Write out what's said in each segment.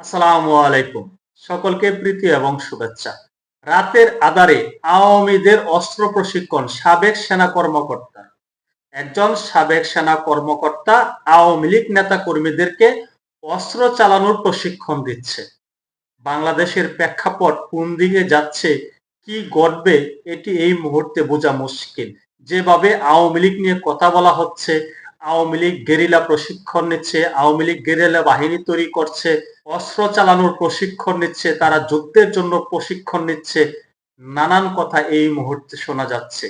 আসসালামু আলাইকুম। সকলকে প্রীতি এবং শুভেচ্ছা। রাতের আধারে আওয়ামীদের অস্ত্র প্রশিক্ষণ সাবেক সেনা কর্মকর্তা। একজন সাবেক সেনা কর্মকর্তা আওয়ামী লীগ নেতা কর্মীদেরকে অস্ত্র চালানোর প্রশিক্ষণ দিচ্ছে। বাংলাদেশের প্রেক্ষাপট কোন দিকে যাচ্ছে, কি ঘটবে, এটি এই মুহূর্তে বোঝা মুশকিল। যেভাবে আওয়ামী লীগ নিয়ে কথা বলা হচ্ছে আওয়ামী লীগ গেরিলা প্রশিক্ষণ নিচ্ছে, আওয়ামী লীগ গেরিলা বাহিনী তৈরি করছে, অস্ত্র চালানোর প্রশিক্ষণ নিচ্ছে, তারা যুদ্ধের জন্য প্রশিক্ষণ নিচ্ছে। নানান কথা এই মুহূর্তে শোনা যাচ্ছে।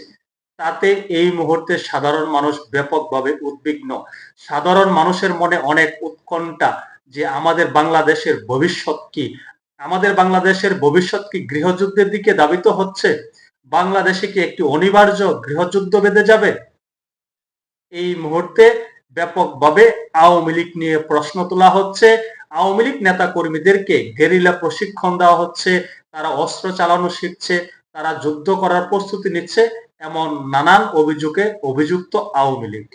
তাতে এই মুহূর্তে সাধারণ মানুষ ব্যাপকভাবে উদ্বিগ্ন। সাধারণ মানুষের মনে অনেক উৎকণ্ঠা যে আমাদের বাংলাদেশের ভবিষ্যৎ কি? আমাদের বাংলাদেশের ভবিষ্যৎ কি গৃহযুদ্ধের দিকে দাবিত হচ্ছে? বাংলাদেশে কি একটি অনিবার্য গৃহযুদ্ধ বেঁধে যাবে? এই মুহূর্তে ব্যাপকভাবে আওয়ামী লীগ নিয়ে প্রশ্ন তোলা হচ্ছে। আওয়ামী লীগ নেতা কর্মীদেরকে গেরিলা প্রশিক্ষণ দেওয়া হচ্ছে, তারা অস্ত্র চালানো শিখছে, তারা যুদ্ধ করার প্রস্তুতি নিচ্ছে এমন নানান অভিযোগে অভিযুক্ত আওয়ামী লীগ।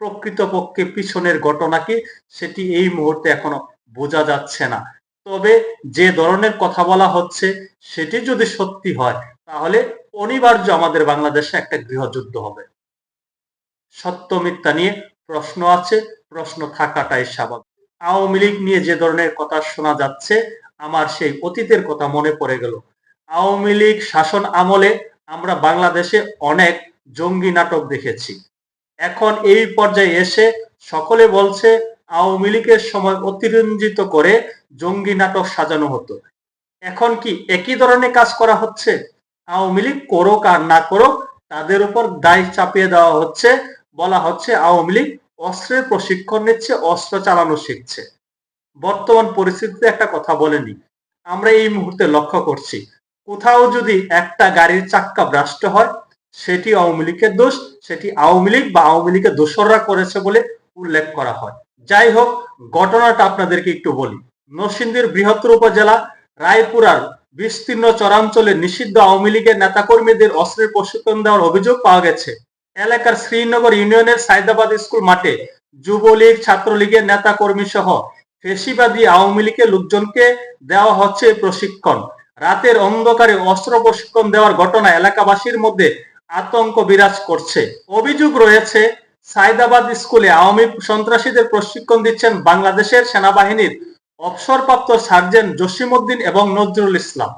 প্রকৃতপক্ষে পিছনের ঘটনা কি সেটি এই মুহূর্তে এখনও বোঝা যাচ্ছে না। তবে যে ধরনের কথা বলা হচ্ছে সেটি যদি সত্যি হয়, তাহলে অনিবার্য আমাদের বাংলাদেশে একটা গৃহযুদ্ধ হবে। সত্য মিথ্যা নিয়ে প্রশ্ন আছে, প্রশ্ন থাকাটাই স্বাভাবিক। আওয়ামী লীগ নিয়ে যে ধরনের কথা শোনা যাচ্ছে, আমার সেই অতীতের কথা মনে পড়ে গেল। আওয়ামী লীগ শাসন আমলে আমরা বাংলাদেশে অনেক জঙ্গি নাটক দেখেছি। এখন এই পর্যায়ে এসে সকলে বলছে, আওয়ামী লীগের সময় অতিরঞ্জিত করে জঙ্গি নাটক সাজানো হতো। এখন কি একই ধরনের কাজ করা হচ্ছে? আওয়ামী লীগ করুক আর না করুক, তাদের উপর দায় চাপিয়ে দেওয়া হচ্ছে বলা হচ্ছে আওয়ামী লীগ অস্ত্রের প্রশিক্ষণ নিচ্ছে, অস্ত্র চালানো শিখছে। বর্তমান পরিস্থিতিতে একটা কথা বলেনি। আমরা এই মুহূর্তে লক্ষ্য করছি, কোথাও যদি একটা গাড়ির চাক্কা ভ্রাষ্ট হয়, সেটি আওয়ামী লীগের দোষ, সেটি আওয়ামী লীগ বা আওয়ামী লীগের দোসররা করেছে বলে উল্লেখ করা হয়। যাই হোক, ঘটনাটা আপনাদেরকে একটু বলি। নরসিংদীর বৃহত্তর উপজেলা রায়পুরার বিস্তীর্ণ চরাঞ্চলে নিষিদ্ধ আওয়ামী লীগের নেতাকর্মীদের অস্ত্রের প্রশিক্ষণ দেওয়ার অভিযোগ পাওয়া গেছে। এলাকার শ্রীনগর ইউনিয়নের সাইদাবাদ স্কুল মাঠে যুবলীগ, ছাত্রলীগের নেতা কর্মী সহ ফেসিবাদী আওয়ামী লীগের লোকজনকে দেওয়া হচ্ছে প্রশিক্ষণ। রাতের অন্ধকারে অস্ত্র প্রশিক্ষণ দেওয়ার ঘটনা এলাকাবাসীর মধ্যে আতঙ্ক বিরাজ করছে। অভিযোগ রয়েছে সাইদাবাদ স্কুলে আওয়ামী সন্ত্রাসীদের প্রশিক্ষণ দিচ্ছেন বাংলাদেশের সেনাবাহিনীর অবসরপ্রাপ্ত সার্জেন্ট জসিমউদ্দিন এবং নজরুল ইসলাম।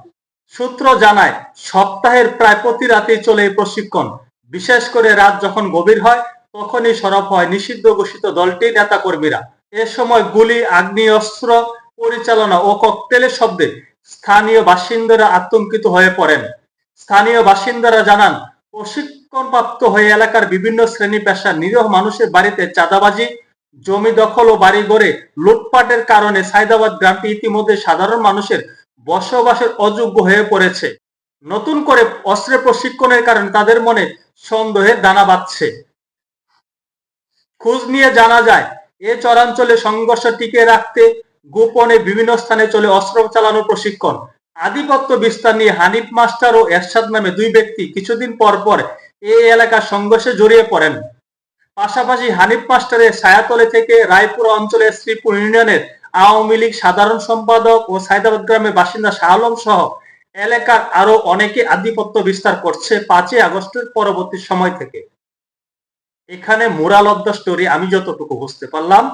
সূত্র জানায়, সপ্তাহের প্রায় প্রতি রাতেই চলে এই প্রশিক্ষণ। বিশেষ করে রাত যখন গভীর হয়, তখনই সরব হয় নিষিদ্ধ ঘোষিত দলটির নেতা কর্মীরা এ সময় গুলি আগ্নেয়াস্ত্র পরিচালনা ও ককটেলের শব্দে স্থানীয় বাসিন্দারা আতঙ্কিত হয়ে পড়েন। স্থানীয় বাসিন্দারা জানান, প্রশিক্ষণপ্রাপ্ত হয়ে এলাকার বিভিন্ন শ্রেণি পেশার নিরীহ মানুষের বাড়িতে চাঁদাবাজি, জমি দখল ও বাড়ি গড়ে লুটপাটের কারণে সাইদাবাদ গ্রামটি ইতিমধ্যে সাধারণ মানুষের বসবাসের অযোগ্য হয়ে পড়েছে। নতুন করে অস্ত্রের প্রশিক্ষণের কারণে তাদের মনে সন্দেহের দানা বাঁধছে। খোঁজ নিয়ে জানা যায়, এ চরাঞ্চলে সংঘর্ষ টিকে রাখতে গোপনে বিভিন্ন স্থানে চলে অস্ত্র চালানোর প্রশিক্ষণ। আধিপত্য বিস্তার নিয়ে হানিফ মাস্টার ও এরশাদ নামে দুই ব্যক্তি কিছুদিন পর পর এই এলাকার সংঘর্ষে জড়িয়ে পড়েন। পাশাপাশি হানিফ মাস্টারের ছায়াতলে থেকে রায়পুর অঞ্চলের শ্রীপুর ইউনিয়নের আওয়ামী লীগ সাধারণ সম্পাদক ও সাইদাবাদ গ্রামের বাসিন্দা শাহ আলম সহ এলাকার আরও অনেকে আধিপত্য বিস্তার করছে পাঁচই আগস্টের পরবর্তী সময় থেকে। এখানে মোরাল অব দ্য স্টোরি আমি যতটুকু বুঝতে পারলাম,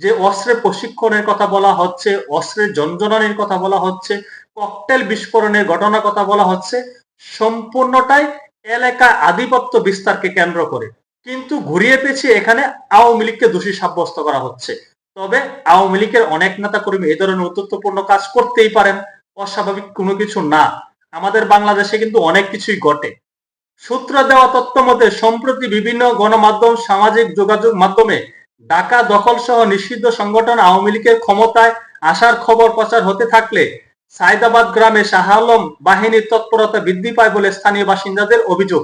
যে অস্ত্রের প্রশিক্ষণের কথা বলা হচ্ছে অস্ত্রের জঞ্জনানির কথা বলা হচ্ছে, ককটেল বিস্ফোরণের ঘটনার কথা বলা হচ্ছে, সম্পূর্ণটাই এলাকা আধিপত্য বিস্তারকে কেন্দ্র করে। কিন্তু ঘুরিয়ে পেছিয়ে এখানে আওয়ামী লীগকে দোষী সাব্যস্ত করা হচ্ছে। তবে আওয়ামী লীগের অনেক নেতা কর্মী এই ধরনের উত্তত্বপূর্ণ কাজ করতেই পারেন। অস্বাভাবিক কোনো কিছু না। আমাদের বাংলাদেশে কিন্তু অনেক কিছুই ঘটে। সূত্র দেওয়া তথ্য মতে, সম্প্রতি বিভিন্ন গণমাধ্যম সামাজিক যোগাযোগ মাধ্যমে ঢাকা দখল সহ নিষিদ্ধ সংগঠন আওয়ামী লীগের ক্ষমতায় আসার খবর প্রচার হতে থাকলে সাইদাবাদ গ্রামে শাহ আলম বাহিনীর তৎপরতা বৃদ্ধি পায় বলে স্থানীয় বাসিন্দাদের অভিযোগ।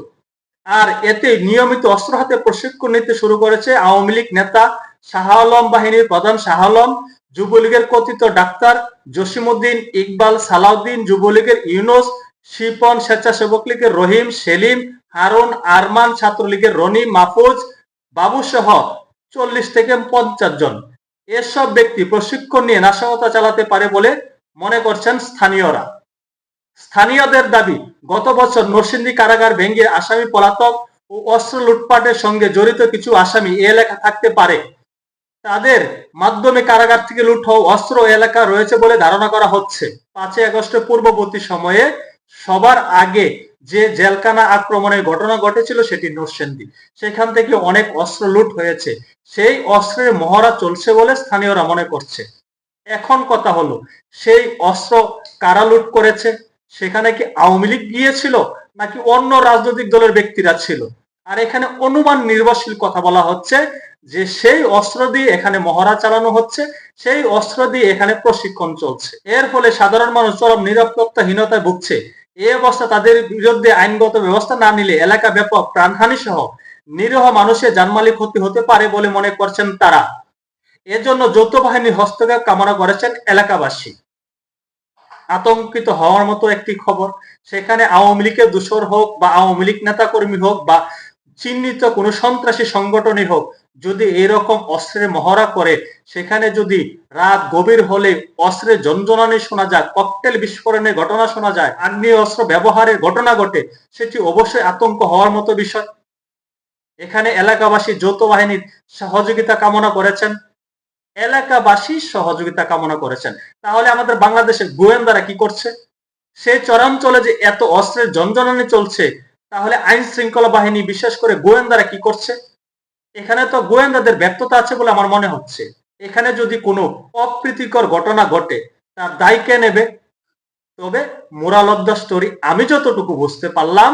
আর এতে নিয়মিত অস্ত্র হাতে প্রশিক্ষণ নিতে শুরু করেছে আওয়ামী লীগ নেতা শাহ আলম বাহিনীর প্রধান শাহ আলম, যুবলীগের কথিত ডাক্তার জসিমউদ্দিন ইকবাল, সালাউদ্দিন, যুবলীগের ইউনুস, শিপন স্বেচ্ছাসেবক লীগের রহিম, সেলিম, হারুন, আরমান ছাত্রলীগের রনি, মাহফুজ বাবু সহ চল্লিশ থেকে পঞ্চাশ জন। এসব ব্যক্তি প্রশিক্ষণ নিয়ে নাশকতা চালাতে পারে বলে মনে করছেন স্থানীয়রা। স্থানীয়দের দাবি, গত বছর নরসিংদী কারাগার ভেঙে আসামি পলাতক ও অস্ত্র লুটপাটের সঙ্গে জড়িত কিছু আসামি এ এলাকা থাকতে পারে। তাদের মাধ্যমে কারাগার থেকে লুট হওয়া অস্ত্র এলাকা রয়েছে বলে ধারণা করা হচ্ছে। পাঁচই আগস্টের পূর্ববর্তী সময়ে সবার আগে যে জেলখানা আক্রমণের ঘটনা ঘটেছিল সেটি নরসিংদী। সেখান থেকে অনেক অস্ত্র লুট হয়েছে। সেই অস্ত্রের মহড়া চলছে বলে স্থানীয়রা মনে করছে। এখন কথা হলো, সেই অস্ত্র কারা লুট করেছে? সেখানে কি আওয়ামী লীগ গিয়েছিল নাকি অন্য রাজনৈতিক দলের ব্যক্তিরা ছিল? আর এখানে অনুমান নির্ভরশীল কথা বলা হচ্ছে যে সেই অস্ত্র দিয়ে এখানে মহড়া চালানো হচ্ছে, সেই অস্ত্র দিয়ে এখানে প্রশিক্ষণ চলছে। এর ফলে সাধারণ মানুষ চরম নিরাপত্তাহীনতায় ভুগছে। এই অবস্থা তাদের বিরুদ্ধে আইনগত ব্যবস্থা না নিলে এলাকা ব্যাপক প্রাণহানি সহ নিরীহ মানুষের জানমালি ক্ষতি হতে পারে বলে মনে করছেন তারা। এজন্য যৌথ বাহিনীর হস্তক্ষেপ কামনা করেছেন এলাকাবাসী। আতঙ্কিত হওয়ার মতো একটি খবর, সেখানে আওয়ামী লীগের দূষর হোক বা আওয়ামী লীগ নেতাকর্মী হোক বা চিহ্নিত কোনো সন্ত্রাসী সংগঠনই হোক, যদি এরকম অস্ত্রের মহড়া করে, সেখানে যদি রাত গভীর হলে অস্ত্রের জঞ্জনানি শোনা যায়, ককটেল বিস্ফোরণের ঘটনা শোনা যায়, আগ্নেয় অস্ত্র ব্যবহারের ঘটনা ঘটে, সেটি অবশ্যই আতঙ্ক হওয়ার মতো বিষয়। এখানে এলাকাবাসী যৌথ বাহিনীর সহযোগিতা কামনা করেছেন। এলাকাবাসী সহযোগিতা কামনা করেছেন। তাহলে আমাদের বাংলাদেশের গোয়েন্দারা কি করছে? সেই চরাঞ্চলে যে এত অস্ত্রের জঞ্জনানি চলছে তাহলে আইন শৃঙ্খলা বাহিনী বিশেষ করে গোয়েন্দারা কি করছে? এখানে তো গোয়েন্দাদের ব্যর্থতা আছে বলে আমার মনে হচ্ছে। এখানে যদি কোনো অপ্রীতিকর ঘটনা ঘটে, তার দায় কে নেবে? তবে মোরাল অফ দ্য স্টোরি আমি যতটুকু বুঝতে পারলাম,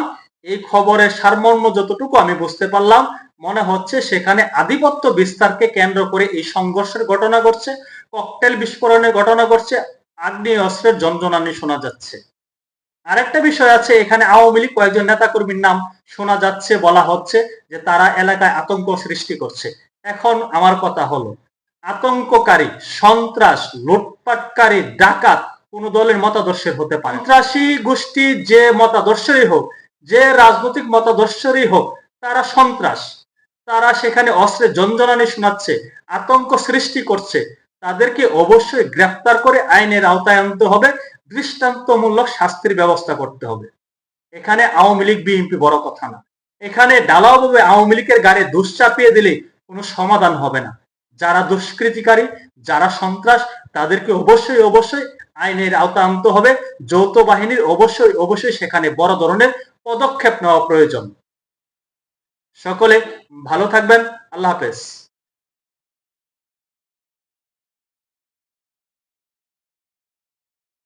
এই খবরের সারমর্ম যতটুকু আমি বুঝতে পারলাম, মনে হচ্ছে সেখানে আধিপত্য বিস্তারকে কেন্দ্র করে এই সংঘর্ষের ঘটনা ঘটছে, ককটেল বিস্ফোরণের ঘটনা ঘটছে, আগ্নেয় অস্ত্রের জঞ্জনানি শোনা যাচ্ছে। আরেকটা বিষয় আছে, এখানে আওয়ামী লীগ কয়েকজন নেতাকর্মীর নাম শোনা যাচ্ছে, বলা হচ্ছে যে তারা এলাকায় আতঙ্ক সৃষ্টি করছে। এখন আমার কথা হলো, আতঙ্ককারী, সন্ত্রাস, লুটপাটকারী, ডাকাত কোন দলের মতাদর্শের হতে পারে সন্ত্রাসী গোষ্ঠী যে মতাদর্শেরই হোক, যে রাজনৈতিক মতাদর্শেরই হোক, তারা সন্ত্রাস। তারা সেখানে অস্ত্রের জঞ্জনানি শোনাচ্ছে, আতঙ্ক সৃষ্টি করছে। তাদেরকে অবশ্যই গ্রেফতার করে আইনের আওতায় আনতে হবে, দৃষ্টান্তমূলক শাস্তির ব্যবস্থা করতে হবে। এখানে আওয়ামী লীগ, বিএনপি বড় কথা না। এখানে ডালাওভাবে আওয়ামী লীগের গাড়ি দোষ চাপিয়ে দিলে কোনো সমাধান হবে না। যারা দুষ্কৃতিকারী, যারা সন্ত্রাস, তাদেরকে অবশ্যই অবশ্যই আইনের আওতা আনতে হবে। যৌথ বাহিনীর অবশ্যই অবশ্যই সেখানে বড় ধরনের পদক্ষেপ নেওয়া প্রয়োজন। সকলে ভালো থাকবেন। আল্লাহ হাফেজ।